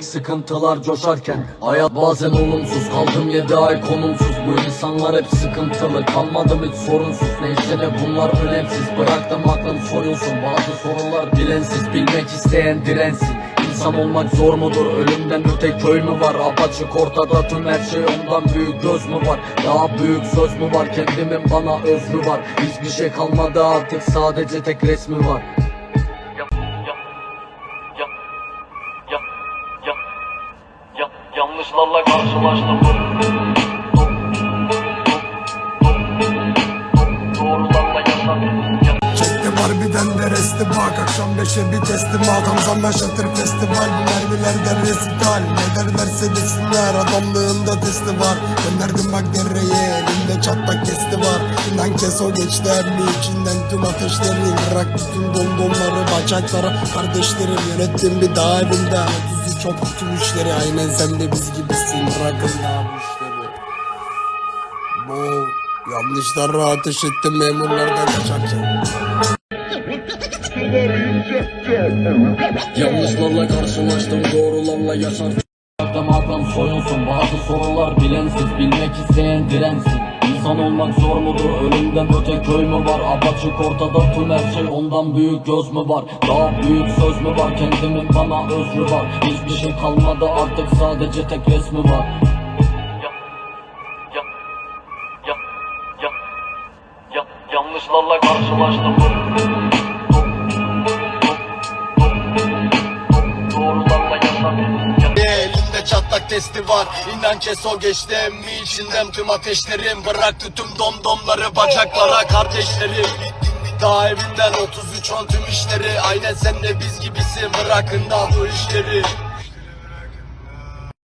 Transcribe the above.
Sıkıntılar coşarken Hayat bazen olumsuz. Kaldım yedi ay konumsuz. Bu insanlar hep sıkıntılı. Kalmadım hiç sorunsuz. Neyse de bunlar önemsiz. Bıraktım aklım soyulsun Bazı sorular bilensiz Bilmek isteyen dirensin. İnsan olmak zor mudur? Ölümden öte köy mü var? Apaçık ortada tüm her şey ondan büyük göz mü var? Daha büyük söz mü var? Kendimin bana özrü var. Hiçbir şey kalmadı artık. Sadece tek resmi var yanlışlarla karşılaştım. Resti bak Akşam beşe bir testim Adam zaman şatır festival. Bu mermilerden resital Ne derlerse desinler Adamlığında testi var. Gönderdim bak dereye Elinde çatlak kesti var. İnan kes o geçti emmi içinden tüm ateşleri. Bırak bütün domdomları bacaklara Kardeşlerim yönettim bir dağ evinde. Otuzlu çok tüm işleri Aynen sen de biz gibisin. Bırakın daha bu işleri. Bu yanlışlara ateş ettim memurlardan kaçarken Yanlışlarla karşılaştım doğrularla yaşar Aklım aklım soyulsun bazı sorular bilensiz. Bilmek isteyen dirensin. İnsan olmak zor mudur? Ölümden öte köy mü var? Apaçık ortada tüm her şey. Ondan büyük göz mü var? Daha büyük söz mü var? Kendimin bana özrü var. Hiçbir şey kalmadı artık sadece tek resmi var. Ya, ya, ya, ya, ya, yanlışlarla karşılaştım. Testi var. İnan kes o geçti emmi içinden tüm ateşlerim. Bıraktı tüm domdomları bacaklara kardeşlerim. Daha evinden. 33 on tüm işleri. Aynen sen de biz gibisin. Bırakın da bu işleri